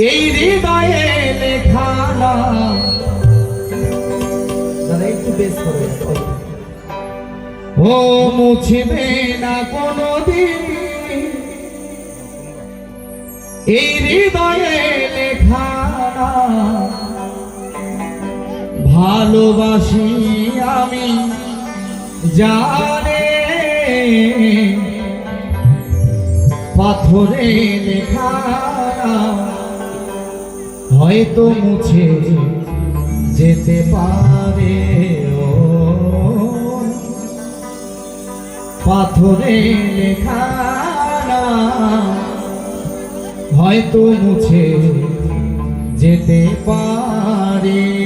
এই হৃদয়ে লেখা নাম একটু বেশ করে ও মুছবে না কোনো দিন এই হৃদয়ে লেখানা ভালোবাসি আমি জানে। পাথরে লেখা হয়তো মুছে যেতে পারে পাথরে লেখা হয়তো মুছে যেতে পারে।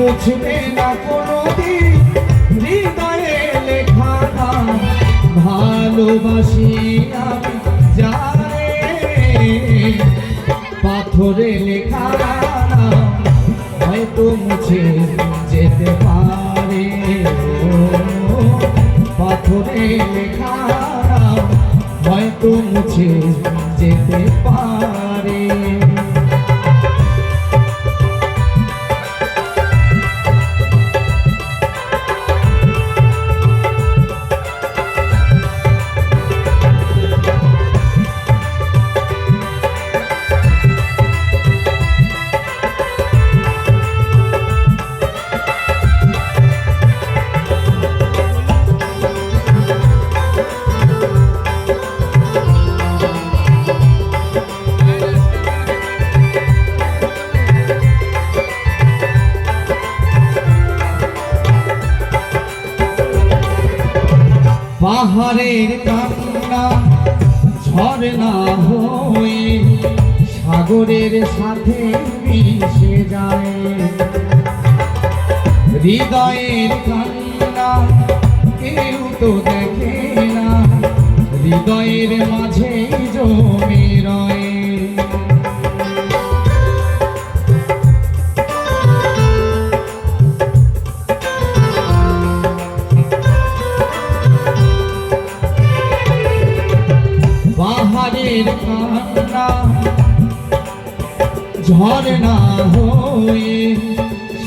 মুছবে না কোনো দিন হৃদয়ে লেখা ভালোবাসি পাথরে লেখা হয়তো মুছে যেতে পারে। পাথরে লেখা হয়তো মুছে যেতে পারে। পাহাড়ের কান্না, ঝর্ণা হয়ে সাগরের সাথে মিশে যায়। হৃদয়ের কান্না কেউ তো দেখে না, হৃদয়ের মাঝে জমে ঝর্ণা হয়ে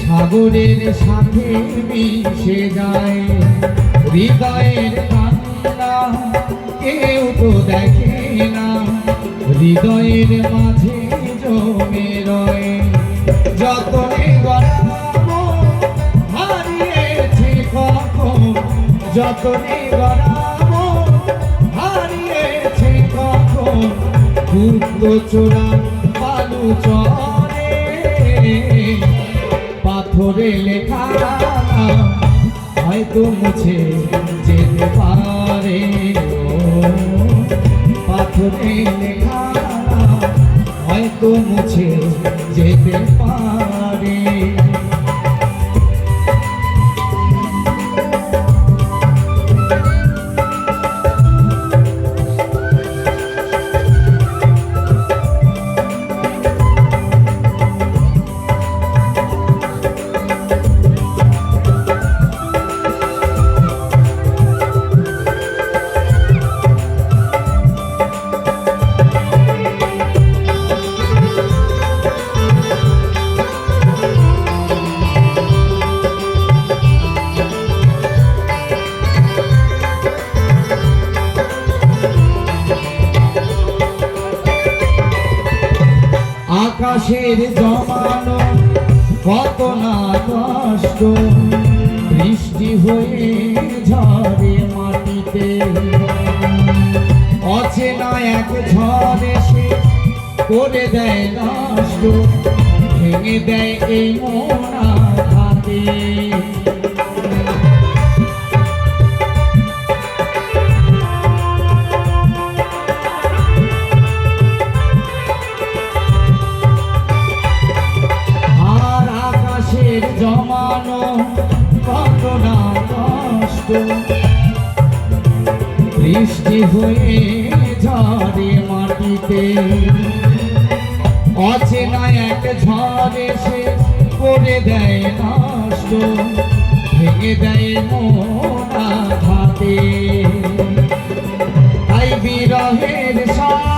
সাগরের সাথে মিশে যায়। হৃদয়ের কান্না কেউ তো দেখে না। হৃদয়ের মাঝে জমে রয়ে যতনে গড়াবো, হারিয়েছে কখন? যতনে গড়াবো, হারিয়েছে কখন? গুপ্ত চোরা পাথরে লেখা হয়তো মুছে যেতে পারে পাথরে লেখা হয়তো মুছে যেতে পারে আকাশের জমানো কত না কষ্ট। বৃষ্টি হয়ে ঝরে মাটিতে অচেনা এক ঝড় এসে করে দেয় নষ্ট, ভেঙে দেয় এই মোনা হাতে জমানো কত না কষ্ট। বৃষ্টি হয়ে ঝরে মাটিতে। অচেনা এক ঝড় এসে করে দেয় নষ্ট। ভেঙে দেয় মোনা ঘাতে তাই বিরহের সাজায়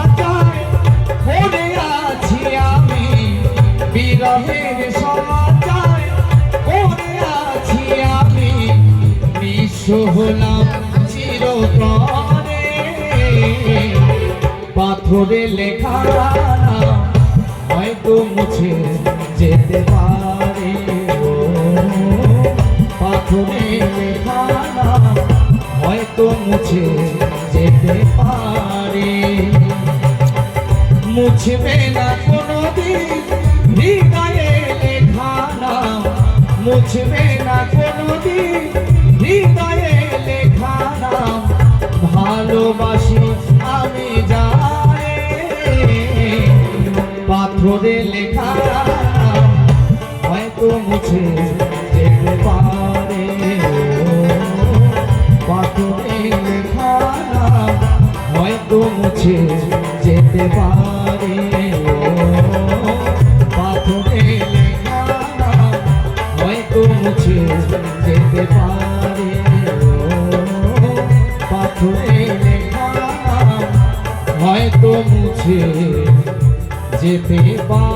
পাথরে লেখা হয়তো মুছে যেতে পারে পাথরে লেখা হয়তো মুছে যেতে পারে। মুছবে না কোনোদিন হৃদয়ে লেখা মুছবে না কোনোদিন হৃদয়ে লেখা ভালোবাসি পাথরে লেখা। হয়তো মুছে যেতে পারে পাথরে লেখা। হয়তো মুছে যেতে পারে পাথরে লেখা। হয়তো মুছে যেতে পারে পাথরে লেখা। হয়তো মুছে যেতে পারে